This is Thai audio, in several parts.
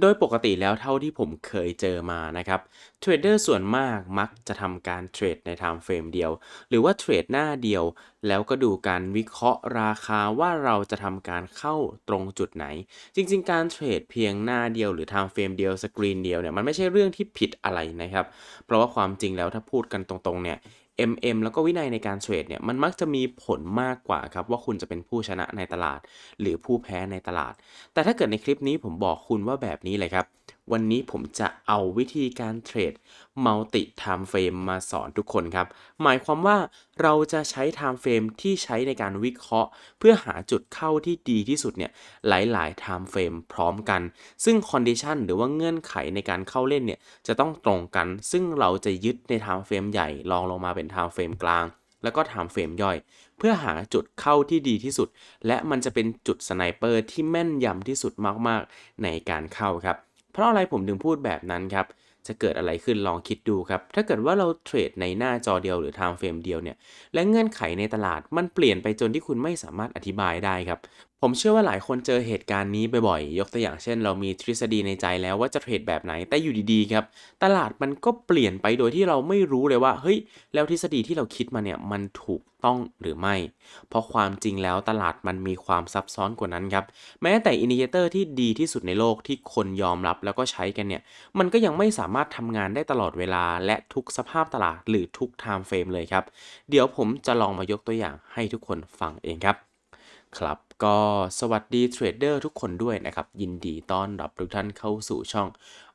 โดยปกติแล้วเท่าที่ผมเคยเจอมานะครับเทรดเดอร์ส่วนมากมักจะทำการเทรดใน time frame เดียว หรือว่าเทรดหน้าเดียว แล้วก็ดูการวิเคราะห์ราคาว่าเราจะทำการเข้าตรงจุดไหน จริง ๆ การเทรดเพียงหน้าเดียวหรือ time frame เดียวสกรีนเดียวเนี่ยมันไม่ใช่เรื่องที่ผิดอะไรนะครับ เพราะว่าความจริงแล้วถ้าพูดกันตรงๆเนี่ย MM แล้วก็วินัยในการเทรดเนี่ยมันมักจะมีผลมากกว่าครับว่าคุณจะเป็นผู้ชนะในตลาด หรือผู้แพ้ในตลาด แต่ถ้าเกิดในคลิปนี้ผมบอกคุณว่าแบบนี้เลยครับ วันนี้ผมจะเอาวิธีการเทรด Multi Time Frame มาสอนทุกคนครับ หมายความว่าเราจะใช้ Time Frame ที่ใช้ในการวิเคราะห์ เพื่อหาจุดเข้าที่ดีที่สุดเนี่ยหลายๆ Time Frame พร้อมกัน ซึ่ง Condition หรือว่าเงื่อนไขในการเข้าเล่นเนี่ยจะต้องตรงกัน ซึ่งเราจะยึดใน Time Frame ใหญ่ลองลงมาเป็น Time Frame กลางแล้วก็ Time Frame ย่อย เพื่อหาจุดเข้าที่ดีที่สุด และมันจะเป็นจุดสไนเปอร์ที่แม่นยำที่สุดมากๆ ในการเข้าครับ เพราะอะไรผมถึงพูดแบบนั้นครับ จะเกิดอะไรขึ้นลองคิดดูครับ ถ้าเกิดว่าเราเทรดในหน้าจอเดียวหรือไทม์เฟรมเดียวเนี่ย และเงื่อนไขในตลาดมันเปลี่ยนไปจนที่คุณไม่สามารถอธิบายได้ครับ ผมเชื่อว่าหลายคนเจอเหตุการณ์นี้บ่อยๆ ยกตัวอย่างเช่น เรามีทฤษฎีในใจแล้วว่าจะเทรดแบบไหน แต่อยู่ดีๆครับ ตลาดมันก็เปลี่ยนไปโดยที่เราไม่รู้เลยว่า เฮ้ย แล้วทฤษฎีที่เราคิดมาเนี่ย มันถูกต้องหรือไม่ เพราะความจริงแล้วตลาดมันมีความซับซ้อนกว่านั้นครับ แม้แต่อินดิเคเตอร์ที่ดีที่สุดในโลกที่คนยอมรับแล้วก็ใช้กันเนี่ย มันก็ยังไม่สามารถทำงานได้ตลอดเวลา และทุกสภาพตลาดหรือทุกไทม์เฟรมเลยครับ เดี๋ยวผมจะลองมายกตัวอย่างให้ทุกคนฟังเองครับ ครับก็สวัสดีเทรดเดอร์ทุกคนด้วยนะครับ ยินดีต้อนรับทุกท่านเข้าสู่ช่อง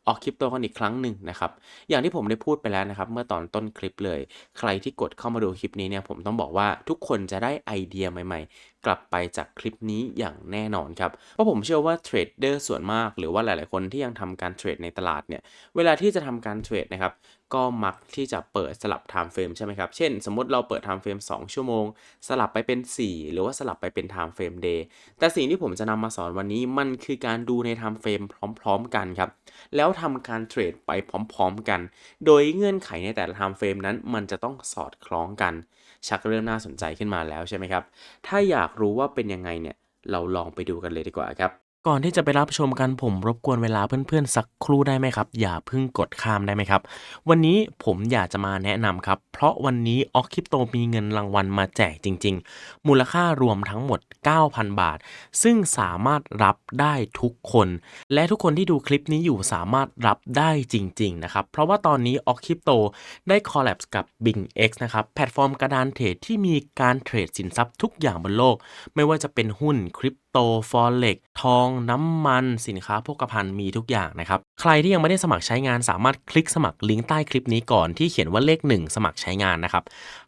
ออกคลิปตัวกันอีกครั้งหนึ่งนะครับ อย่างที่ผมได้พูดไปแล้วนะครับ เมื่อตอนต้นคลิปเลย ใครที่กดเข้ามาดูคลิปนี้เนี่ยผมต้องบอกว่าทุกคนจะได้ไอเดียใหม่ ๆกลับไปจากคลิปนี้อย่างแน่นอนครับ เพราะผมเชื่อว่าเทรดเดอร์ส่วนมาก หรือว่าหลาย ๆ คนที่ยังทำการเทรดในตลาดเนี่ย เวลาที่จะทำการเทรดนะครับ ก็มักที่จะเปิดสลับ time frame ใช่ไหมครับ เช่น สมมติเราเปิด time frame 2 ชั่วโมง สลับไปเป็น 4 หรือว่าสลับไปเป็น time frame day แต่สิ่งที่ผมจะนำมาสอนวันนี้มันคือการดูใน time frame พร้อม ๆ กันครับ แล้วทำการเทรดไปพร้อม ๆ กัน โดยเงื่อนไขในแต่ละ time frame นั้นมันจะต้องสอดคล้องกัน ชักเริ่มน่าสนใจขึ้นมาแล้วใช่ไหมครับ ถ้าอยากรู้ว่าเป็นยังไงเนี่ย เราลองไปดูกันเลยดีกว่าครับ ก่อนที่จะไปรับชมกันผมรบกวนเวลาเพื่อนๆสักครู่ได้ไหมครับ อย่าเพิ่งกดข้ามได้ไหมครับ วันนี้ผมอยากจะมาแนะนำครับ เพราะวันนี้ออกคริปโตมีเงินรางวัลมาแจกจริง ๆ มูลค่ารวมทั้งหมด 9,000 บาท ซึ่งสามารถรับได้ทุกคน และทุกคนที่ดูคลิปนี้อยู่สามารถรับได้จริง ๆ นะครับ เพราะว่าตอนนี้ออกคริปโตได้คอลแลบกับ BingX นะครับแพลตฟอร์มกระดานเทรดที่มีการเทรดสินทรัพย์ทุกอย่างบนโลก ไม่ว่าจะเป็นหุ้นคริป โตฟอเร็กทอง น้ำมัน สินค้าโภคภัณฑ์มีทุกอย่างนะครับ ใครที่ยังไม่ได้สมัครใช้งานสามารถคลิกสมัครลิงก์ใต้คลิปนี้ก่อนที่เขียนว่าเลข 1 สมัครใช้งานนะครับ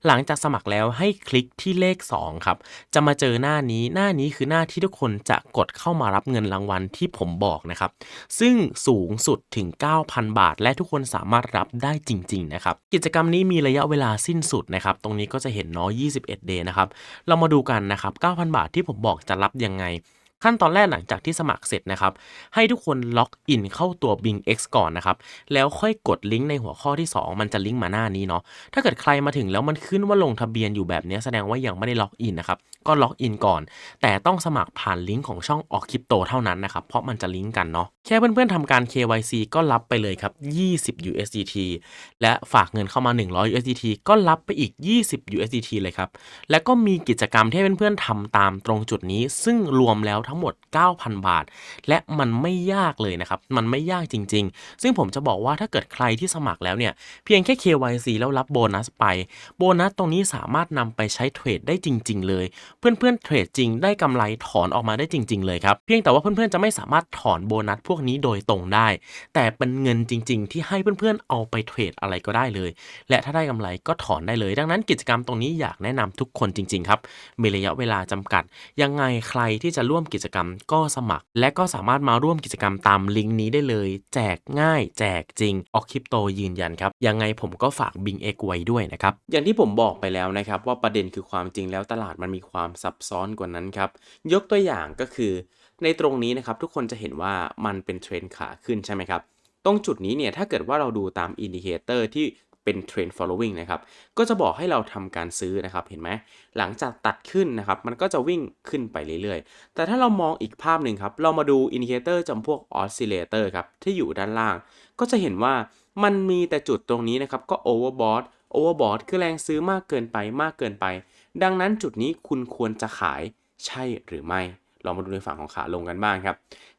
หลังจากสมัครแล้วให้คลิกที่เลข 2 ครับ จะมาเจอหน้านี้หน้านี้คือหน้าที่ทุกคนจะกดเข้ามารับเงินรางวัลที่ผมบอกนะครับ ซึ่งสูงสุดถึง 9,000 บาท และทุกคนสามารถรับได้จริง ๆ นะครับ กิจกรรมนี้มีระยะเวลาสิ้นสุดนะครับ ตรงนี้ก็จะเห็นเนาะ21เดย์นะครับ เรามาดูกันนะครับ 9,000 บาทที่ผมบอกจะรับยังไง ขั้นตอนแรกหลังจากที่สมัครเสร็จนะครับ ให้ทุกคนล็อกอินเข้าตัว Bing X ก่อนนะครับ แล้วค่อยกดลิงก์ในหัวข้อที่ 2 มันจะลิงก์มาหน้านี้เนาะ ถ้าเกิดใครมาถึงแล้วมันขึ้นว่าลงทะเบียนอยู่แบบนี้แสดงว่ายังไม่ได้ล็อกอินนะครับ ก็ล็อกอินก่อน แต่ต้องสมัครผ่านลิงก์ของช่องออกคริปโตเท่านั้นนะครับ เพราะมันจะลิงก์กันเนาะ แค่เพื่อนๆทำการ KYC ก็รับไปเลยครับ 20 USDT และฝากเงินเข้ามา 100 USDT ก็รับไปอีก 20 USDT เลยครับ และก็มีกิจกรรมที่ให้เพื่อนๆทำตามตรงจุดนี้ ซึ่งรวมแล้วทั้งหมด 9,000 บาท และมันไม่ยากเลยนะครับ มันไม่ยากจริง ๆ ซึ่งผมจะบอกว่าถ้าเกิดใครที่สมัครแล้วเนี่ย เพียงแค่ KYC แล้วรับโบนัสไป โบนัสตรงนี้สามารถนำไปใช้เทรดได้จริง ๆ เลย เพื่อนๆเทรดจริงได้กำไรถอนออกมาได้จริง ๆ เลยครับ เพียงแต่ว่าเพื่อนๆจะไม่สามารถถอนโบนัสพวกนี้โดยตรงได้ แต่เป็นเงินจริง ๆ ที่ให้เพื่อนๆเอาไปเทรดอะไรก็ได้เลย และถ้าได้กำไรก็ถอนได้เลย ดังนั้นกิจกรรมตรงนี้อยากแนะนำทุกคนจริง ๆ ครับมีระยะเวลาจำกัด ยังไงใครที่จะร่วมกิจกรรมก็สมัคร และก็สามารถมาร่วมกิจกรรมตามลิงก์นี้ได้เลย แจกง่ายแจกจริงออกคริปโตยืนยันครับยังไงผมก็ฝาก Bing X ไว้ด้วยนะครับอย่างที่ผมบอกไปแล้วนะครับว่าประเด็นคือความจริงแล้วตลาดมันมีความซับซ้อนกว่านั้นครับยกตัวอย่างก็คือ ในตรงนี้นะครับทุกคนจะเห็นว่ามันเป็นเทรนขาขึ้นใช่ไหมครับตรงจุดนี้เนี่ยถ้าเกิดว่าเราดูตามอินดิเคเตอร์ที่ เป็น trend following นะครับก็จะบอกให้เราทำการซื้อนะครับเห็นไหมหลังจากตัดขึ้นนะครับมันก็จะวิ่งขึ้นไปเรื่อยๆ แต่ถ้าเรามองอีกภาพหนึ่งครับเรามาดูอินดิเคเตอร์จำพวก oscillator ครับที่อยู่ด้านล่าง ก็จะเห็นว่ามันมีแต่จุดตรงนี้นะครับก็ overbought overbought คือแรงซื้อมากเกินไปมากเกินไป ดังนั้นจุดนี้คุณควรจะขายใช่หรือไม่ เรามาดูในฝั่งของขาลงกันบ้างครับ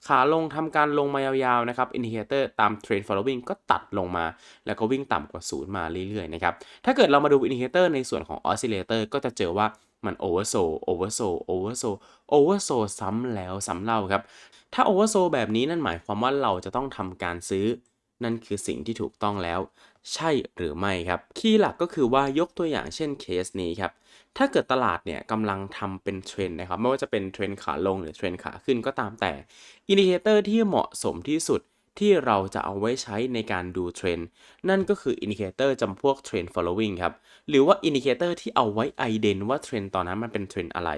ขาลงทำการลงมายาวๆนะครับอินดิเคเตอร์ตาม Trend Following ก็ตัดลงมา แล้วก็วิ่งต่ำกว่าศูนย์มาเรื่อยๆนะครับ ถ้าเกิดเรามาดูอินดิเคเตอร์ในส่วนของ Oscillator ก็จะเจอว่ามัน Oversold Oversold Oversold Oversold ซ้ำแล้วซ้ำเล่าครับ ถ้า Oversold แบบนี้นั่นหมายความว่าเราจะต้องทำการซื้อ นั่นคือสิ่งที่ถูกต้องแล้ว ใช่หรือไม่ครับ คีย์หลักก็คือว่ายกตัวอย่างเช่นเคสนี้ครับ ถ้าเกิดตลาดเนี่ยกำลังทำเป็นเทรนด์นะครับ ไม่ว่าจะเป็นเทรนด์ขาลงหรือเทรนด์ขาขึ้นก็ตามแต่ อินดิเคเตอร์ที่เหมาะสมที่สุดที่เราจะเอาไว้ใช้ในการดูเทรนด์นั่นก็คืออินดิเคเตอร์จำพวกเทรนด์ following ครับ หรือว่าอินดิเคเตอร์ที่เอาไว้ไอเดนว่าเทรนด์ตอนนั้นมันเป็นเทรนด์อะไร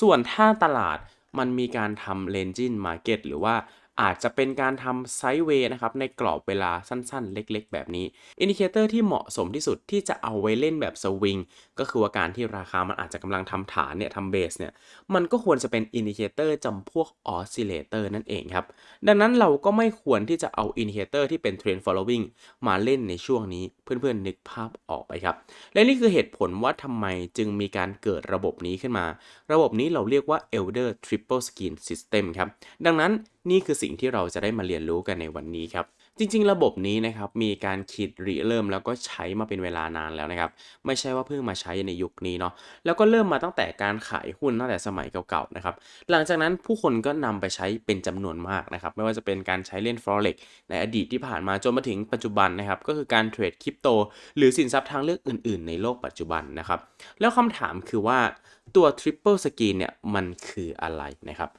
ส่วนถ้าตลาดมันมีการทำเลนจินมาร์เก็ตหรือว่า อาจจะเป็นการทำไซด์เวย์นะครับในกรอบเวลาสั้นๆ เล็กๆ แบบนี้อินดิเคเตอร์ที่เหมาะสมที่สุดที่จะเอาไว้เล่นแบบสวิงก็คือว่าการที่ราคามันอาจจะกำลังทำฐานเนี่ยทำเบสเนี่ยมันก็ควรจะเป็นอินดิเคเตอร์จำพวกออสซิเลเตอร์นั่นเองครับดังนั้นเราก็ไม่ควรที่จะเอาอินดิเคเตอร์ที่เป็นเทรนด์ following มาเล่นในช่วงนี้เพื่อนๆนึกภาพออกไปครับและนี่คือเหตุผลว่าทำไมจึงมีการเกิดระบบนี้ขึ้นมา ระบบนี้เราเรียกว่า Elder Triple Skin System ครับดังนั้น นี่คือสิ่งที่เราจะได้มาเรียนรู้กันในวันนี้ครับจริง ๆ ระบบนี้นะครับมีการคิดริเริ่มแล้วก็ใช้มาเป็นเวลานานแล้วนะครับไม่ใช่ว่าเพิ่งมาใช้ในยุคนี้เนาะแล้วก็เริ่มมาตั้งแต่การขายหุ้นตั้งแต่สมัยเก่าๆนะครับหลังจากนั้นผู้คนก็นำไปใช้เป็นจำนวนมากนะครับไม่ว่าจะเป็นการใช้เล่น forex ในอดีตที่ผ่านมาจนมาถึงปัจจุบันนะครับก็คือการเทรดคริปโตหรือสินทรัพย์ทางเลือกอื่น ๆ ในโลกปัจจุบันนะครับแล้วคำถามคือว่า ตัว Triple Screen เนี่ยมันคืออะไรนะครับ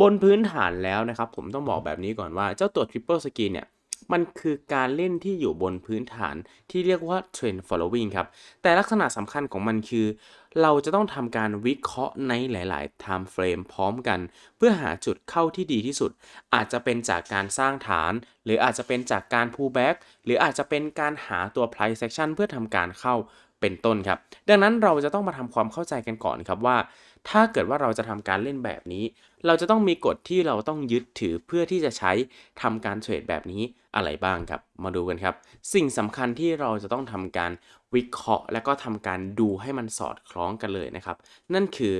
บนพื้นฐานแล้วนะครับ ผมต้องบอกแบบนี้ก่อนว่าเจ้าตัว Triple Screen เนี่ยมันคือการเล่นที่อยู่บนพื้นฐานที่เรียกว่า Trend Following ครับ แต่ลักษณะสำคัญของมันคือ เราจะต้องทำการวิเคราะห์ในหลาย ๆ time frame พร้อมกัน เพื่อหาจุดเข้าที่ดีที่สุด อาจจะเป็นจากการสร้างฐาน หรืออาจจะเป็นจากการ pullback หรืออาจจะเป็นการหาตัว price action เพื่อทำการเข้า เป็นต้นครับ ดังนั้นเราจะต้องมาทำความเข้าใจกันก่อนครับว่า ถ้าเกิดว่าเราจะทำการเล่นแบบนี้ เราจะต้องมีกฎที่เราต้องยึดถือเพื่อที่จะใช้ทำการเทรดแบบนี้อะไรบ้างครับ มาดูกันครับ สิ่งสำคัญที่เราจะต้องทำการวิเคราะห์ และก็ทำการดูให้มันสอดคล้องกันเลยนะครับ นั่นคือ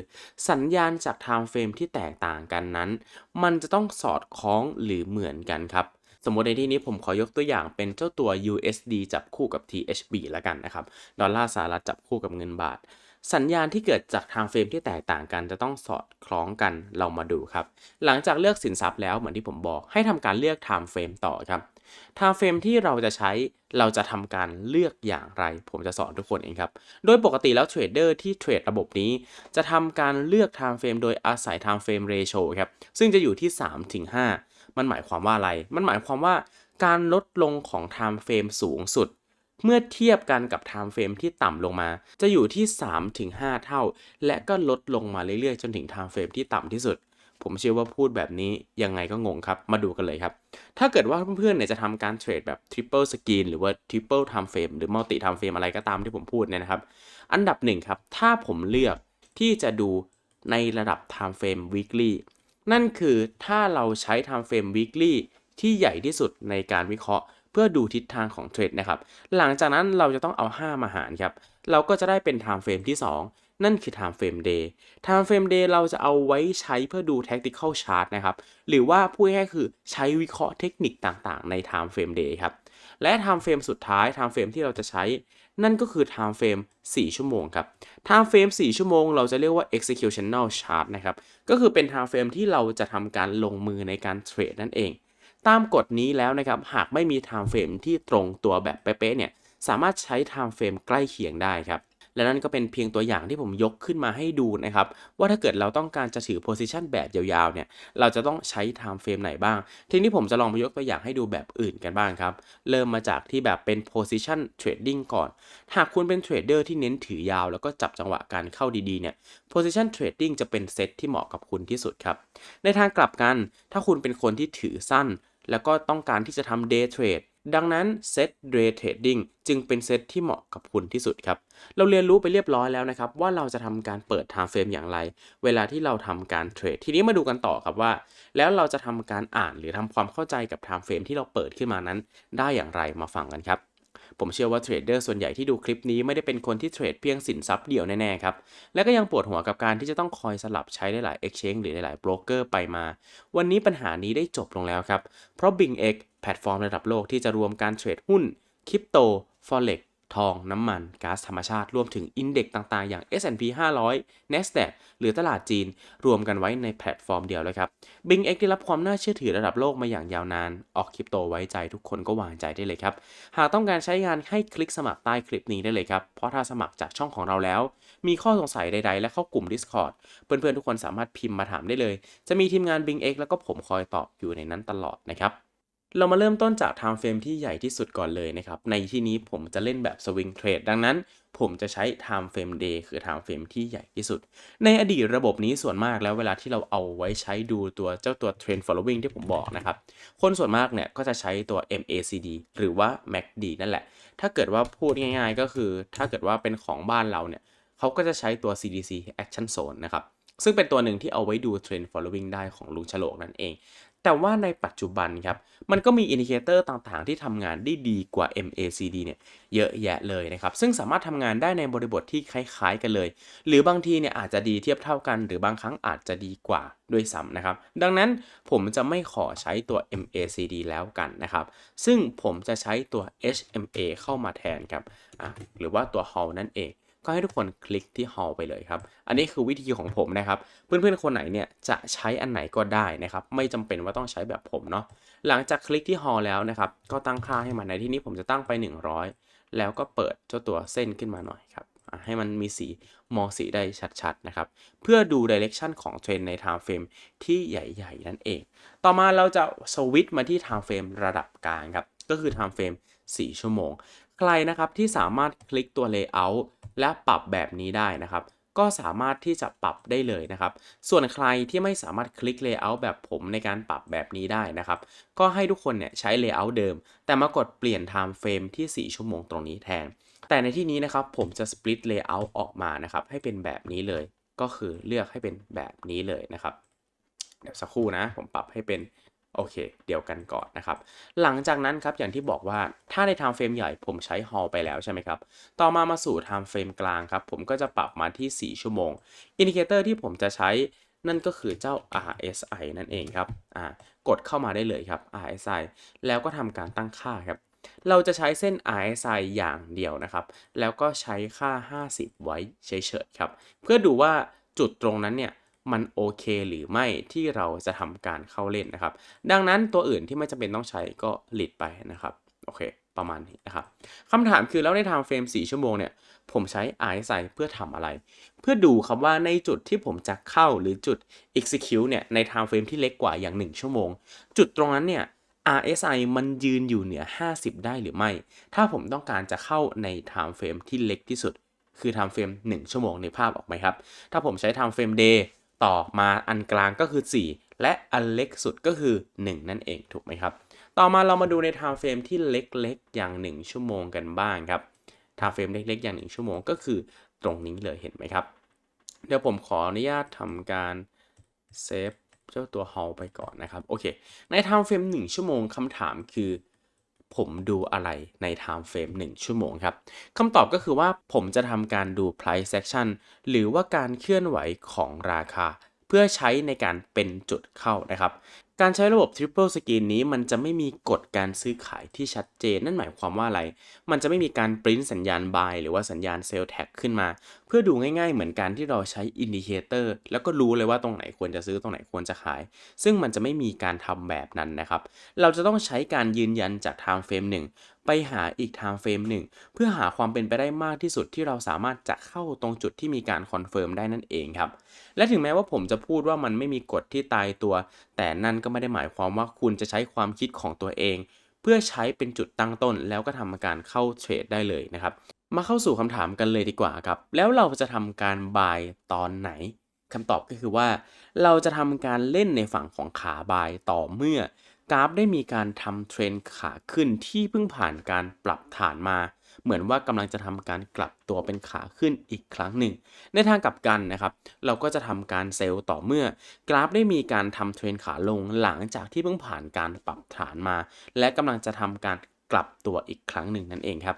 สัญญาณจาก time frame ที่แตกต่างกันนั้น มันจะต้องสอดคล้องหรือเหมือนกันครับ สมมติในที่นี้ผมขอยกตัวอย่างเป็นเจ้าตัว USD จับคู่กับ THB แล้วกันนะครับ ดอลลาร์สหรัฐจับคู่กับเงินบาท สัญญาณที่เกิดจากทางเฟรมที่แตกต่างกันจะต้องสอดคล้องกันเรามาดูครับ หลังจากเลือกสินทรัพย์แล้วเหมือนที่ผมบอก ให้ทำการเลือก time frame ต่อครับ time frame ที่เราจะใช้เราจะทำการเลือกอย่างไร ผมจะสอนทุกคนเองครับ โดยปกติแล้วเทรดเดอร์ที่เทรดระบบนี้ จะทำการเลือก time frame โดยอาศัย time frame ratio ครับซึ่งจะอยู่ที่ 3-5 มันหมายความว่าอะไร มันหมายความว่าการลดลงของ time frame สูงสุด เมื่อเทียบกันกับ time frame ที่ต่ำลงมา จะอยู่ที่ 3-5 เท่า และก็ลดลงมาเรื่อยๆ จนถึง time frame ที่ต่ำที่สุด ผมเชื่อว่าพูดแบบนี้ยังไงก็งงครับ มาดูกันเลยครับ ถ้าเกิดว่าเพื่อนๆเนี่ยจะทำการเทรดแบบ triple screen หรือว่า triple time frame หรือ multi time frame อะไรก็ตามที่ผมพูดเนี่ยนะครับ อันดับหนึ่งครับ ถ้าผมเลือกที่จะดูในระดับ time frame weekly นั่นคือถ้าเราใช้ time frame weekly ที่ใหญ่ที่สุดในการวิเคราะห์ เพื่อดูทิศทางของเทรดนะครับ หลังจากนั้นเราจะต้องเอา 5 มาหารครับ เราก็จะได้เป็น time frame ที่ 2 นั่นคือ time frame day time frame day เราจะเอาไว้ใช้เพื่อดู tactical chart นะครับ หรือว่าพูดง่ายคือใช้วิเคราะห์เทคนิคต่างๆ ใน time frame day ครับ และ time frame สุดท้าย time frame ที่เราจะใช้ นั่นก็คือ time frame 4 ชั่วโมงครับ time frame 4 ชั่วโมง เราจะเรียกว่า executional chart นะครับ ก็คือเป็น time frame ที่เราจะทำการลงมือในการเทรดนั่นเอง ตามกฎนี้แล้วนะครับ หากไม่มี time frame ที่ตรงตัวแบบเป๊ะๆเนี่ย สามารถใช้ time frame ใกล้เคียงได้ครับ และนั่นก็เป็นเพียงตัวอย่างที่ผมยกขึ้นมาให้ดูนะครับ ว่าถ้าเกิดเราต้องการจะถือ position แบบยาวๆเนี่ยเราจะต้องใช้ time frame ไหนบ้าง ทีนี้ผมจะลองมายกตัวอย่างให้ดูแบบอื่นกันบ้างครับ เริ่มมาจากที่แบบเป็น position trading ก่อน หากคุณเป็นเทรดเดอร์ที่เน้นถือยาวแล้วก็จับจังหวะการเข้าดีๆเนี่ย position trading จะเป็นเซตที่เหมาะกับคุณที่สุดครับ ในทางกลับกัน ถ้าคุณเป็นคนที่ถือสั้น แล้วก็ต้องการที่จะทำ day trade ดังนั้นเซต Day Trading จึงเป็นเซตที่เหมาะกับคุณที่สุดครับ เราเรียนรู้ไปเรียบร้อยแล้วนะครับ ว่าเราจะทำการเปิด Time Frame อย่างไร เวลาที่เราทำการเทรด ทีนี้มาดูกันต่อครับว่า แล้วเราจะทำการอ่านหรือทำความเข้าใจกับ Time Frame ที่เราเปิดขึ้นมานั้น ได้อย่างไรมาฟังกันครับผมเชื่อว่าเทรดเดอร์ส่วนใหญ่ที่ดูคลิปนี้ไม่ได้เป็นคนที่เทรดเพียงสินทรัพย์เดียวแน่ๆครับ และก็ยังปวดหัวกับการที่จะต้องคอยสลับใช้ได้หลาย Exchange หรือหลายโบรกเกอร์ไปมา วันนี้ปัญหานี้ได้จบลงแล้วครับ เพราะ BingX แพลตฟอร์มระดับโลกที่จะรวมการเทรดหุ้นคริปโต Forex ทอง น้ำมันก๊าซธรรมชาติ รวมถึงอินเด็กต่างๆ อย่าง S&P 500 NASDAQ หรือตลาดจีน รวมกันไว้ในแพลตฟอร์มเดียวเลยครับ BingX ได้รับความน่าเชื่อถือระดับโลกมาอย่างยาวนาน ออกคริปโตไว้ใจทุกคนก็วางใจได้เลยครับ หากต้องการใช้งานให้คลิกสมัครใต้คลิปนี้ได้เลยครับ เพราะถ้าสมัครจากช่องของเราแล้ว มีข้อสงสัยใดๆ และเข้ากลุ่ม Discord เพื่อนๆทุกคนสามารถพิมพ์มาถามได้เลย จะมีทีมงาน BingX แล้วก็ผมคอยตอบอยู่ในนั้นตลอดนะครับ เรามาเริ่มต้นจาก time frame ที่ใหญ่ที่สุดก่อนเลยนะครับ ในที่นี้ผมจะเล่นแบบ swing trade ดังนั้น ผมจะใช้ time frame day คือ time frame ที่ใหญ่ที่สุด ในอดีตระบบนี้ส่วนมากแล้วเวลาที่เราเอาไว้ใช้ดูตัวเจ้าตัว trend following ที่ผมบอกนะครับ คนส่วนมากเนี่ยก็จะใช้ตัว MACD หรือว่า MACD นั่นแหละ ถ้าเกิดว่าพูดง่ายๆ ก็คือ ถ้าเกิดว่าเป็นของบ้านเราเนี่ยเขาก็จะใช้ตัว CDC Action Zone นะครับซึ่งเป็นตัวหนึ่งที่เอาไว้ดู trend following ได้ของลุงฉลกนั่นเอง แต่ว่าในปัจจุบันครับ มันก็มีอินดิเคเตอร์ต่างๆ ที่ทำงานได้ดีกว่า MACD เนี่ยเยอะแยะเลยนะครับ ซึ่งสามารถทำงานได้ในบริบทที่คล้ายๆ กันเลย หรือบางทีเนี่ยอาจจะดีเทียบเท่ากัน หรือบางครั้งอาจจะดีกว่าด้วยซ้ำนะครับ ดังนั้นผมจะไม่ขอใช้ตัว MACD แล้วกันนะครับ ซึ่งผมจะใช้ตัว HMA เข้ามาแทนครับอะหรือว่าตัว Hall นั่นเอง ก็ให้ทุกคนคลิกที่ Hall ไปเลยครับ อันนี้คือวิธีของผมนะครับ เพื่อนๆ คนไหนเนี่ยจะใช้อันไหนก็ได้นะครับ ไม่จำเป็นว่าต้องใช้แบบผมเนาะ หลังจากคลิกที่ Hall แล้วนะครับ ก็ตั้งค่าให้มันในที่นี้ผมจะตั้งไป 100 แล้วก็เปิดเจ้าตัวเส้นขึ้นมาหน่อยครับ ให้มันมีสีมองสีได้ชัดๆนะครับ เพื่อดู direction ของเทรนใน time frame ที่ใหญ่ๆ นั่นเอง ต่อมาเราจะสวิตช์มาที่ time frame ระดับกลางครับ ก็คือ time frame 4 ชั่วโมง ใครนะครับที่สามารถคลิกตัว layout และปรับแบบนี้ได้นะครับก็สามารถที่จะปรับได้เลยนะครับ ส่วนใครที่ไม่สามารถคลิก layout แบบผมในการปรับแบบนี้ได้นะครับ ก็ให้ทุกคนเนี่ยใช้ layout เดิม แต่มากดเปลี่ยน time frame ที่ 4 ชั่วโมงตรงนี้แทน แต่ในที่นี้นะครับผมจะ split layout ออกมานะครับ ให้เป็นแบบนี้เลย ก็คือเลือกให้เป็นแบบนี้เลยนะครับ เดี๋ยวสักครู่นะ ผมปรับให้เป็น โอเค เดียวกันก่อนนะครับ หลังจากนั้นครับอย่างที่บอกว่าถ้าใน time frame ใหญ่ผมใช้ hall ไปแล้วใช่ไหมครับ ต่อมามาสู่ time frame กลางครับ ผมก็จะปรับมาที่ 4 ชั่วโมง อินดิเคเตอร์ที่ผมจะใช้นั่นก็คือเจ้า RSI นั่นเองครับอ่ากดเข้ามาได้เลยครับ RSI แล้วก็ทำการตั้งค่าครับ เราจะใช้เส้น RSI อย่างเดียวนะครับ แล้วก็ใช้ค่า 50 ไว้เฉยๆครับ เพื่อดูว่าจุดตรงนั้นเนี่ย มันโอเคหรือไม่ที่เราจะทำการเข้าเล่นนะครับ ดังนั้นตัวอื่นที่ไม่จำเป็นต้องใช้ก็หลีดไปนะครับโอเค ประมาณนี้นะครับคำถามคือแล้วใน time frame 4ชั่วโมงเนี่ย ผมใช้ RSI เพื่อทำอะไร เพื่อดูครับว่าในจุดที่ผมจะเข้าหรือจุด execute เนี่ย ใน time frame ที่เล็กกว่าอย่าง 1 ชั่วโมง จุดตรงนั้นเนี่ย RSI มันยืนอยู่เหนือ 50 ได้หรือไม่ ถ้าผมต้องการจะเข้าใน time frame ที่เล็กที่สุด คือ time frame 1ชั่วโมงในภาพออกไหมครับ ถ้าผมใช้ time frame day ต่อมาอันกลางก็คือ 4 และอันเล็กสุดก็คือ 1 นั่นเองถูกไหมครับ ต่อมาเรามาดูใน time frame ที่เล็กๆ อย่าง 1 ชั่วโมงกันบ้างครับ time frame เล็กๆ อย่าง 1 ชั่วโมงก็คือตรงนี้เลยเห็นไหมครับ เดี๋ยวผมขออนุญาตทำการเซฟเจ้าตัว h a l ไปก่อนนะครับ โอเค ใน time frame 1 ชั่วโมงคำถามคือ ผมดูอะไรใน time frame 1 ชั่วโมงครับคำตอบก็คือว่าผมจะทำการดู price action หรือว่าการเคลื่อนไหวของราคา เพื่อใช้ในการเป็นจุดเข้านะครับ การใช้ระบบ Triple Screen นี้มันจะไม่มีกฎการซื้อขายที่ชัดเจน นั่นหมายความว่าอะไร มันจะไม่มีการปริ้นสัญญาณ buy หรือว่าสัญญาณ sell tag ขึ้นมา เพื่อดูง่ายๆ เหมือนกันที่เราใช้อินดิเคเตอร์แล้วก็รู้เลยว่าตรงไหนควรจะซื้อตรงไหนควรจะขาย ซึ่งมันจะไม่มีการทำแบบนั้นนะครับ เราจะต้องใช้การยืนยันจาก time frame 1 ไปหาอีก time frame หนึ่งเพื่อหาความเป็นไปได้มากที่สุดที่เราสามารถจะเข้าตรงจุดที่มีการคอนเฟิร์มได้นั่นเองครับ และถึงแม้ว่าผมจะพูดว่ามันไม่มีกฎที่ตายตัว แต่นั่นก็ไม่ได้หมายความว่าคุณจะใช้ความคิดของตัวเอง เพื่อใช้เป็นจุดตั้งต้น แล้วก็ทำการเข้าเทรดได้เลยนะครับมาเข้าสู่คำถามกันเลยดีกว่าครับ แล้วเราจะทำการบายตอนไหนคำตอบก็คือว่า เราจะทำการเล่นในฝั่งของขาบายต่อเมื่อ กราฟได้มีการทำเทรนขาขึ้นที่เพิ่งผ่านการปรับฐานมา เหมือนว่ากำลังจะทำการกลับตัวเป็นขาขึ้นอีกครั้งหนึ่ง ในทางกลับกันนะครับ เราก็จะทำการเซลล์ต่อเมื่อกราฟได้มีการทำเทรนขาลงหลังจากที่เพิ่งผ่านการปรับฐานมา และกำลังจะทำการกลับตัวอีกครั้งหนึ่งนั่นเองครับ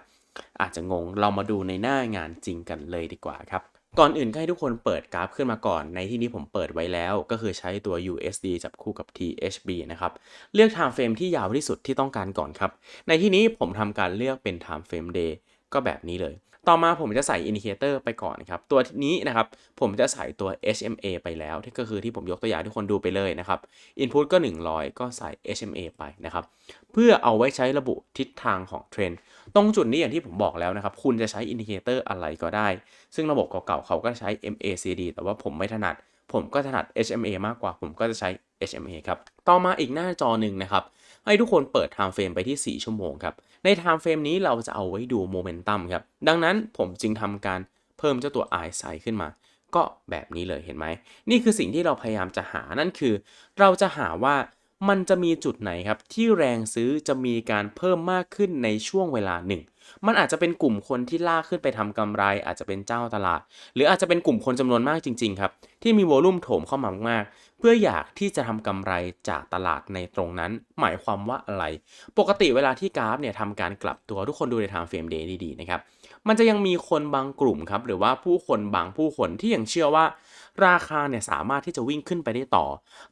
อาจจะงงเรามาดูในหน้างานจริงกันเลยดีกว่าครับ ก่อนอื่นก็ให้ทุกคนเปิดกราฟขึ้นมาก่อน ในที่นี้ผมเปิดไว้แล้ว ก็คือใช้ตัว USD จับคู่กับ THB นะครับ เลือก time frame ที่ยาวที่สุดที่ต้องการก่อนครับ ในที่นี้ผมทำการเลือกเป็น time frame day ก็แบบนี้เลย ต่อมาผมจะใส่อินดิเคเตอร์ไปก่อนครับ ตัวนี้นะครับผมจะใส่ตัว HMA ไปแล้วที่ก็คือที่ผมยกตัวอย่างทุกคนดูไปเลยนะครับ Input ก็ 100 ก็ใส่ HMA ไปนะครับ เพื่อเอาไว้ใช้ระบุทิศทางของเทรนด์ตรงจุดนี้อย่างที่ผมบอกแล้วนะครับ คุณจะใช้อินดิเคเตอร์อะไรก็ได้ ซึ่งระบบเก่าๆเขาก็ใช้ MACD แต่ว่าผมไม่ถนัด ผมก็ถนัด HMA มากกว่า ผมก็จะใช้ HMA ครับ ต่อมาอีกหน้าจอหนึ่งนะครับ ให้ทุกคนเปิด time frame ไปที่ 4 ชั่วโมงครับ ใน time frame นี้เราจะเอาไว้ดูโมเมนตัมครับ ดังนั้นผมจึงทำการเพิ่มเจ้าตัว i s i ขึ้นมา ก็แบบนี้เลยเห็นไหม นี่คือสิ่งที่เราพยายามจะหานั่นคือ เราจะหาว่ามันจะมีจุดไหนครับ ที่แรงซื้อจะมีการเพิ่มมากขึ้นในช่วงเวลาหนึ่ง มันอาจจะเป็นกลุ่มคนที่ลากขึ้นไปทำกำไร อาจจะเป็นเจ้าตลาด หรืออาจจะเป็นกลุ่มคนจำนวนมากจริง ๆ ครับ ที่มีโวลุ่มโถมเข้ามามากๆเพื่ออยากที่จะทำกำไรจากตลาดในตรงนั้น หมายความว่าอะไร ปกติเวลาที่กราฟเนี่ยทำการกลับตัวทุกคนดูในทางเฟรมเดย์ดีๆนะครับ มันจะยังมีคนบางกลุ่มครับ หรือว่าผู้คนบางผู้คนที่ยังเชื่อว่า ราคาเนี่ยสามารถที่จะวิ่งขึ้นไปได้ต่อ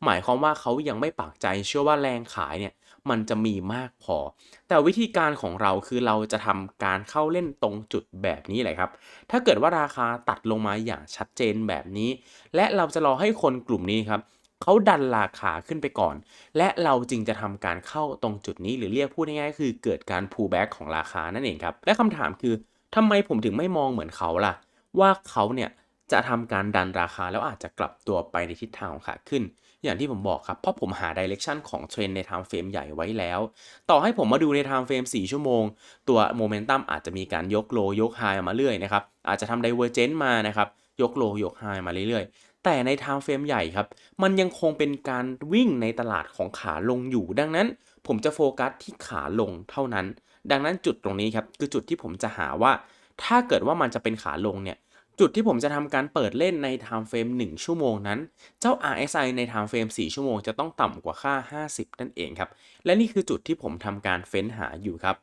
หมายความว่าเขายังไม่ปักใจเชื่อว่าแรงขายเนี่ยมันจะมีมากพอ แต่วิธีการของเราคือเราจะทำการเข้าเล่นตรงจุดแบบนี้แหละครับ ถ้าเกิดว่าราคาตัดลงมาอย่างชัดเจนแบบนี้ และเราจะรอให้คนกลุ่มนี้ครับ เขาดันราคาขึ้นไปก่อน และเราจึงจะทำการเข้าตรงจุดนี้หรือเรียกพูดง่ายๆคือเกิดการ pull back ของราคานั่นเองครับ และคำถามคือทำไมผมถึงไม่มองเหมือนเขาล่ะ ว่าเขาเนี่ยจะทำการดันราคาแล้วอาจจะกลับตัวไปในทิศทางของขาขึ้น อย่างที่ผมบอกครับ เพราะผมหาดิเรกชันของเทรนใน time frame ใหญ่ไว้แล้ว ต่อให้ผมมาดูใน time frame 4ชั่วโมง ตัวโมเมนตัมอาจจะมีการยกโลยกไฮมาเรื่อยนะครับ อาจจะทำ divergence มานะครับ ยกโลยกไฮมาเรื่อยๆ แต่ใน time frame ใหญ่ครับ มันยังคงเป็นการวิ่งในตลาดของขาลงอยู่ ดังนั้นผมจะโฟกัสที่ขาลงเท่านั้น ดังนั้นจุดตรงนี้ครับคือจุดที่ผมจะหาว่า ถ้าเกิดว่ามันจะเป็นขาลงเนี่ยจุดที่ผมจะทำการเปิดเล่นใน time frame 1 ชั่วโมงนั้น เจ้า RSI ใน time frame 4 ชั่วโมงจะต้องต่ำกว่าค่า 50 นั่นเองครับ และนี่คือจุดที่ผมทำการเฟ้นหาอยู่ครับ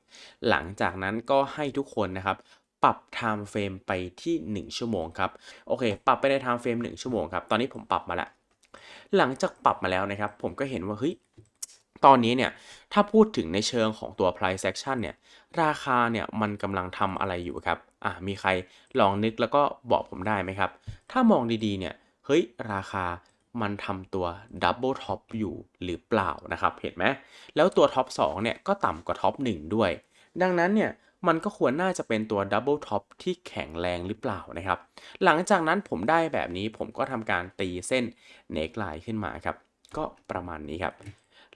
หลังจากนั้นก็ให้ทุกคนนะครับ ปรับ time frame ไปที่ 1 ชั่วโมงครับโอเค ปรับไปใน time frame 1 ชั่วโมงครับตอนนี้ผมปรับมาแล้วหลังจากปรับมาแล้วนะครับ ผมก็เห็นว่าเฮ้ยตอนนี้เนี่ยถ้าพูดถึงในเชิงของตัว price action เนี่ยราคาเนี่ยมันกำลังทำอะไรอยู่ครับอะมีใครลองนึกแล้วก็บอกผมได้ไหมครับ ถ้ามองดีๆเนี่ยเฮ้ยราคามันทำตัว double top อยู่หรือเปล่านะครับ เห็นไหมแล้วตัว top 2เนี่ยก็ต่ำกว่า top 1 ด้วย ดังนั้นเนี่ย มันก็ควรน่าจะเป็นตัว double top ที่แข็งแรงหรือเปล่านะครับ หลังจากนั้นผมได้แบบนี้ผมก็ทำการตีเส้น neckline ขึ้นมาครับ ก็ประมาณนี้ครับ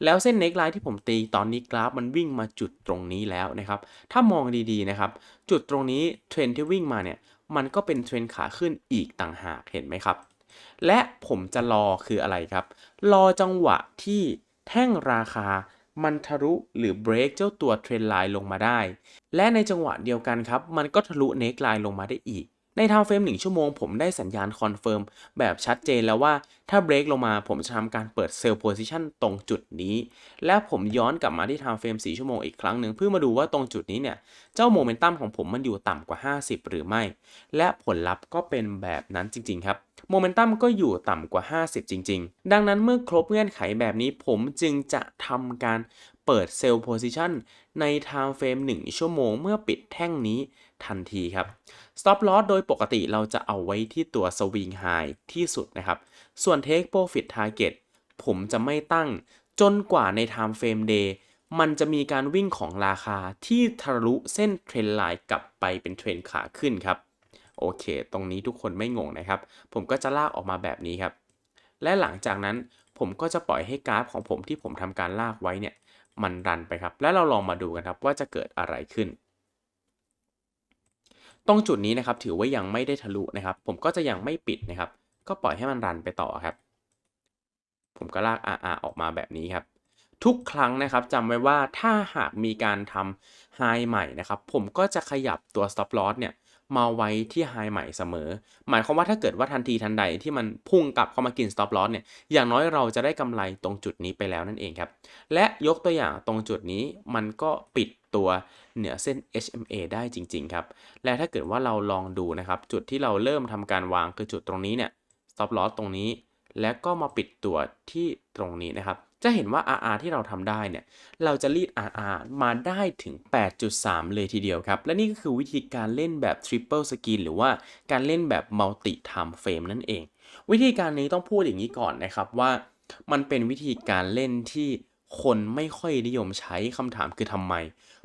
แล้วเส้น neckline ที่ผมตีตอนนี้กราฟมันวิ่งมาจุดตรงนี้แล้วนะครับ ถ้ามองดีๆนะครับ จุดตรงนี้เทรนที่วิ่งมาเนี่ย มันก็เป็นเทรนขาขึ้นอีกต่างหากเห็นไหมครับ และผมจะรอคืออะไรครับ รอจังหวะที่แท่งราคา มันทะลุหรือเบรกเจ้าตัวเทรนไลน์ลงมาได้ และในจังหวะเดียวกันครับ มันก็ทะลุเนกไลน์ลงมาได้อีก ในทางเฟรม1ชั่วโมงผมได้สัญญาณคอนเฟิร์มแบบชัดเจนแล้วว่าถ้าเบรกลงมาผมจะทำการเปิดเซลล์โพซิชันตรงจุดนี้ และผมย้อนกลับมาที่ทางเฟรม4ชั่วโมงอีกครั้งหนึ่งเพื่อมาดูว่าตรงจุดนี้เนี่ย เจ้าโมเมนตัมของผมมันอยู่ต่ำกว่า 50 หรือไม่ และผลลัพธ์ก็เป็นแบบนั้นจริง ๆ ครับโมเมนตัมก็อยู่ต่ำกว่า 50 จริง ๆ ดังนั้นเมื่อครบเงื่อนไขแบบนี้ผมจึงจะทำการเปิดเซลล์โพซิชันใน time frame 1ชั่วโมงเมื่อปิดแท่งนี้ทันทีครับ stop loss โดยปกติเราจะเอาไว้ที่ตัว swing high ที่สุดนะครับ ส่วน take profit target ผมจะไม่ตั้งจนกว่าใน time frame day มันจะมีการวิ่งของราคาที่ทะลุเส้นเทรนไลน์กลับไปเป็นเทรนขาขึ้นครับ โอเค ตรงนี้ทุกคนไม่งงนะครับ ผมก็จะลากออกมาแบบนี้ครับ และหลังจากนั้นผมก็จะปล่อยให้กราฟของผมที่ผมทำการลากไว้เนี่ย มันรันไปครับ และเราลองมาดูกันครับว่าจะเกิดอะไรขึ้น ตรงจุดนี้นะครับถือว่ายังไม่ได้ทะลุนะครับ ผมก็จะยังไม่ปิดนะครับ ก็ปล่อยให้มันรันไปต่อครับ ผมก็ลาก RR ออกมาแบบนี้ครับทุกครั้งนะครับจำไว้ว่าถ้าหากมีการทำ high ใหม่นะครับ ผมก็จะขยับตัว stop loss เนี่ย มาไว้ที่ไฮใหม่เสมอ หมายความว่าถ้าเกิดว่าทันทีทันใดที่มันพุ่งกลับเข้ามากิน stop loss เนี่ย อย่างน้อยเราจะได้กำไรตรงจุดนี้ไปแล้วนั่นเองครับ และยกตัวอย่างตรงจุดนี้มันก็ปิดตัวเหนือเส้น HMA ได้จริง ๆ ครับ และถ้าเกิดว่าเราลองดูนะครับ จุดที่เราเริ่มทำการวางคือจุดตรงนี้เนี่ย stop loss ตรงนี้ และก็มาปิดตัวที่ตรงนี้นะครับ จะเห็นว่า RR ที่เราทำได้เนี่ย เราจะรีด RR มาได้ถึง 8.3 เลยทีเดียวครับ และนี่ก็คือวิธีการเล่นแบบ Triple Screen หรือว่าการเล่นแบบ Multi Time Frame นั่นเอง วิธีการนี้ต้องพูดอย่างนี้ก่อนนะครับว่า มันเป็นวิธีการเล่นที่คนไม่ค่อยนิยมใช้คำถามคือทำไม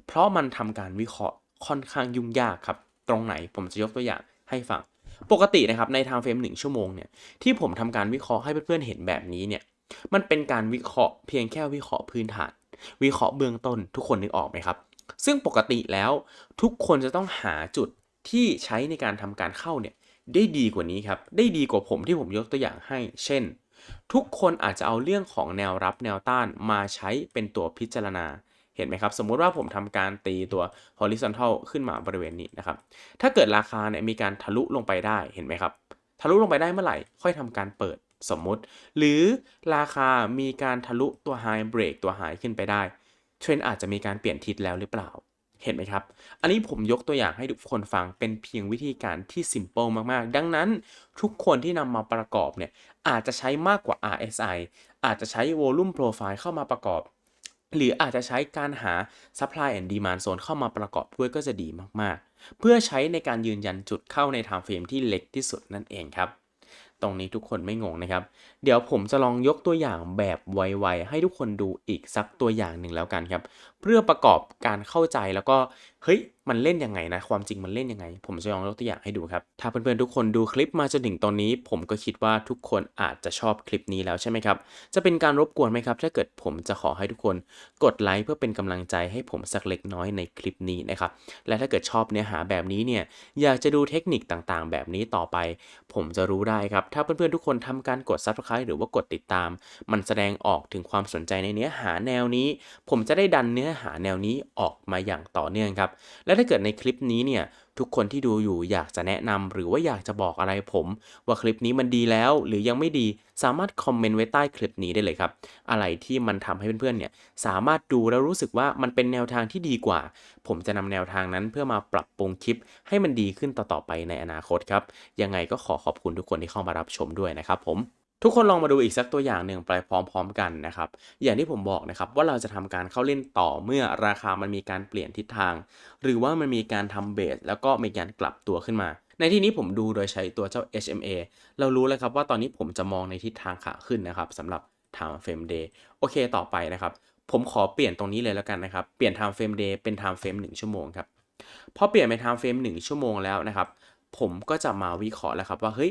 เพราะมันทำการวิเคราะห์ค่อนข้างยุ่งยากครับ ตรงไหนผมจะยกตัวอย่างให้ฟัง ปกตินะครับในทางเฟรม1ชั่วโมงเนี่ยที่ผมทำการวิเคราะห์ให้เพื่อนๆเห็นแบบนี้เนี่ยมันเป็นการวิเคราะห์เพียงแค่วิเคราะห์พื้นฐาน วิเคราะห์เบื้องต้นทุกคนนึกออกไหมครับ ซึ่งปกติแล้วทุกคนจะต้องหาจุดที่ใช้ในการทำการเข้าเนี่ยได้ดีกว่านี้ครับ ได้ดีกว่าผมที่ผมยกตัวอย่างให้ เช่น ทุกคนอาจจะเอาเรื่องของแนวรับแนวต้านมาใช้เป็นตัวพิจารณา เห็นไหมครับ สมมุติว่าผมทำการตีตัว horizontal ขึ้นมาบริเวณนี้นะครับ ถ้าเกิดราคาเนี่ยมีการทะลุลงไปได้เห็นไหมครับ ทะลุลงไปได้เมื่อไหร่ ค่อยทำการเปิดสมมุติ หรือราคามีการทะลุตัว high break ตัว high ขึ้นไปได้เทรนอาจจะมีการเปลี่ยนทิศแล้วหรือเปล่าเห็นไหมครับ อันนี้ผมยกตัวอย่างให้ทุกคนฟังเป็นเพียงวิธีการที่ simple มาก ๆ ดังนั้นทุกคนที่นำมาประกอบเนี่ย อาจจะใช้มากกว่า RSI อาจจะใช้ volume profile เข้ามาประกอบ หรืออาจจะใช้การหา supply and demand zone เข้ามาประกอบด้วยก็จะดีมากๆ เพื่อใช้ในการยืนยันจุดเข้าใน time frame ที่เล็กที่สุดนั่นเองครับ ตรงนี้ทุกคนไม่งงนะครับ เดี๋ยวผมจะลองยกตัวอย่างแบบไวๆให้ทุกคนดูอีกสักตัวอย่างหนึ่งแล้วกันครับเพื่อประกอบการเข้าใจแล้วก็เฮ้ยมันเล่นยังไงนะความจริงมันเล่นยังไง ผมจะลองยกตัวอย่างให้ดูครับ ถ้าเพื่อนๆทุกคนดูคลิปมาจนถึงตอนนี้ ผมก็คิดว่าทุกคนอาจจะชอบคลิปนี้แล้วใช่ไหมครับ จะเป็นการรบกวนไหมครับ ถ้าเกิดผมจะขอให้ทุกคนกดไลค์เพื่อเป็นกำลังใจให้ผมสักเล็กน้อยในคลิปนี้นะครับ และถ้าเกิดชอบเนื้อหาแบบนี้เนี่ยอยากจะดูเทคนิคต่างๆ แบบนี้ต่อไป ผมจะรู้ได้ครับ ถ้าเพื่อนๆทุกคนทำการกด subscribe หรือว่ากดติดตาม มันแสดงออกถึงความสนใจในเนื้อหาแนวนี้ ผมจะได้ดันเนื้ออหาแนวนี้ออกมาอย่างต่อเนื่องครับ และถ้าเกิดในคลิปนี้เนี่ยทุกคนที่ดูอยู่อยากจะแนะนำหรือว่าอยากจะบอกอะไรผม ว่าคลิปนี้มันดีแล้ว หรือยังไม่ดีสามารถคอมเมนต์ไว้ใต้คลิปนี้ได้เลยครับ อะไรที่มันทำให้เพื่อนๆเนี่ยสามารถดูแล้วรู้สึกว่ามันเป็นแนวทางที่ดีกว่า ผมจะนำแนวทางนั้นเพื่อมาปรับปรุงคลิป ให้มันดีขึ้นต่อๆไปในอนาคตครับยังไงก็ขอขอบคุณทุกคนที่เข้ามารับชมด้วยนะครับผม ทุกคนลองมาดูอีกสักตัวอย่างหนึ่งไปพร้อม ๆ กันนะครับ อย่างที่ผมบอกนะครับว่าเราจะทำการเข้าเล่นต่อเมื่อราคามันมีการเปลี่ยนทิศทาง หรือว่ามันมีการทำเบสแล้วก็มีการกลับตัวขึ้นมา ในที่นี้ผมดูโดยใช้ตัวเจ้า HMA เรารู้แล้วครับว่าตอนนี้ผมจะมองในทิศทางขาขึ้นนะครับสำหรับ time frame day โอเคต่อไปนะครับ ผมขอเปลี่ยนตรงนี้เลยแล้วกันนะครับ เปลี่ยน time frame day เป็น time frame 1 ชั่วโมงครับพอเปลี่ยนเป็น time frame 1 ชั่วโมงแล้วนะครับผมก็จะมาวิเคราะห์แล้วครับว่าเฮ้ย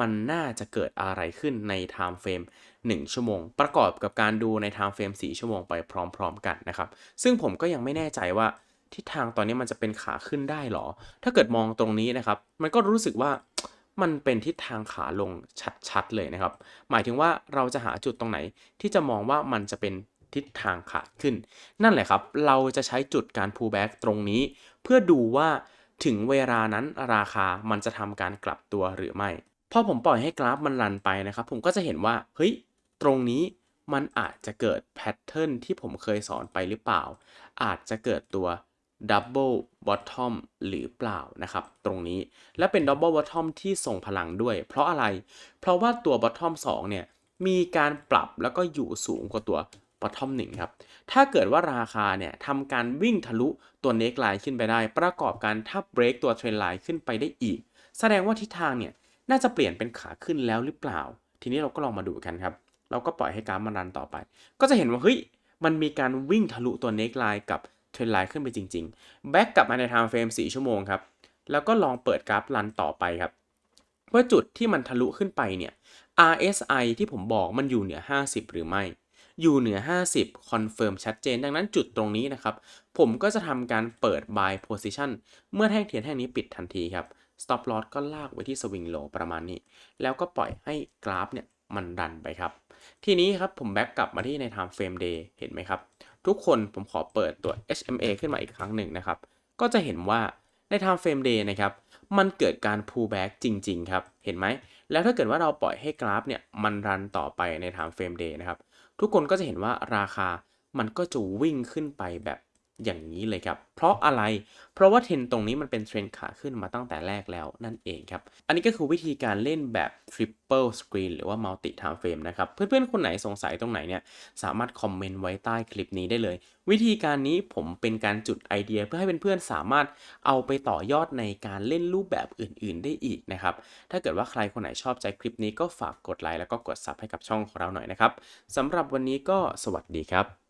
มันน่าจะเกิดอะไรขึ้นใน time frame 1ชั่วโมง ประกอบกับการดูใน time frame 4ชั่วโมงไปพร้อม ๆ กันนะครับ ซึ่งผมก็ยังไม่แน่ใจว่าทิศทางตอนนี้มันจะเป็นขาขึ้นได้หรอ ถ้าเกิดมองตรงนี้นะครับ มันก็รู้สึกว่ามันเป็นทิศทางขาลงชัดๆเลยนะครับ หมายถึงว่าเราจะหาจุดตรงไหนที่จะมองว่ามันจะเป็นทิศทางขาขึ้น นั่นแหละครับ เราจะใช้จุดการ pull back ตรงนี้ เพื่อดูว่าถึงเวลานั้นราคามันจะทำการกลับตัวหรือไม่ พอผมปล่อยให้กราฟมันรันไปนะครับ ผมก็จะเห็นว่า เฮ้ย ตรงนี้มันอาจจะเกิดแพทเทิร์นที่ผมเคยสอนไปหรือเปล่า อาจจะเกิดตัว Double Bottom หรือเปล่านะครับ ตรงนี้และเป็น Double Bottom ที่ส่งพลังด้วย เพราะอะไร เพราะว่าตัว Bottom 2 เนี่ย มีการปรับแล้วก็อยู่สูงกว่าตัว Bottom 1 ครับ ถ้าเกิดว่าราคาเนี่ยทำการวิ่งทะลุตัว Neck Line ขึ้นไปได้ ประกอบการถ้า break ตัว Trend Line ขึ้นไปได้อีก แสดงว่าทิศทางเนี่ย น่าจะเปลี่ยนเป็นขาขึ้นแล้วหรือเปล่า ทีนี้เราก็ลองมาดูกันครับ เราก็ปล่อยให้กราฟมันรันต่อไป ก็จะเห็นว่าเฮ้ยมันมีการวิ่งทะลุตัว neck line กับเทรนไลน์ขึ้นไปจริงๆ แบ็กกลับมาใน time frame 4ชั่วโมงครับ แล้วก็ลองเปิดกราฟรันต่อไปครับ ว่าจุดที่มันทะลุขึ้นไปเนี่ย RSI ที่ผมบอกมันอยู่เหนือ 50 หรือไม่ อยู่เหนือ 50 คอนเฟิร์มชัดเจน ดังนั้นจุดตรงนี้นะครับ ผมก็จะทำการเปิด buy position เมื่อแท่งเทียนแท่งนี้ปิดทันทีครับ stop loss ก็ลากไว้ที่ swing low ประมาณนี้ แล้วก็ปล่อยให้กราฟเนี่ยมันรันไปครับ ทีนี้ครับผมแบ็กกลับมาที่ใน time frame day เห็นไหมครับ ทุกคนผมขอเปิดตัว HMA ขึ้นมาอีกครั้งหนึ่งนะครับ ก็จะเห็นว่าใน time frame day นะครับ มันเกิดการ pull back จริง ๆ ครับ เห็นไหม แล้วถ้าเกิดว่าเราปล่อยให้กราฟเนี่ยมันรันต่อไปใน time frame day นะครับ ทุกคนก็จะเห็นว่าราคามันก็จะวิ่งขึ้นไปแบบ อย่างนี้เลยครับ เพราะอะไร เพราะว่าเทรนตรงนี้มันเป็นเทรนขาขึ้นมาตั้งแต่แรกแล้วนั่นเองครับ อันนี้ก็คือวิธีการเล่นแบบ triple screen หรือว่า multi time frame นะครับ เพื่อนๆ คนไหนสงสัยตรงไหนเนี่ย สามารถคอมเมนต์ไว้ใต้คลิปนี้ได้เลย วิธีการนี้ผมเป็นการจุดไอเดียเพื่อให้เพื่อนๆ สามารถเอาไปต่อยอดในการเล่นรูปแบบอื่น ๆ ได้อีกนะครับ ถ้าเกิดว่าใครคนไหนชอบใจคลิปนี้ก็ฝากกดไลค์แล้วก็กดซับให้กับช่องของเราหน่อยนะครับสำหรับวันนี้ก็สวัสดีครับ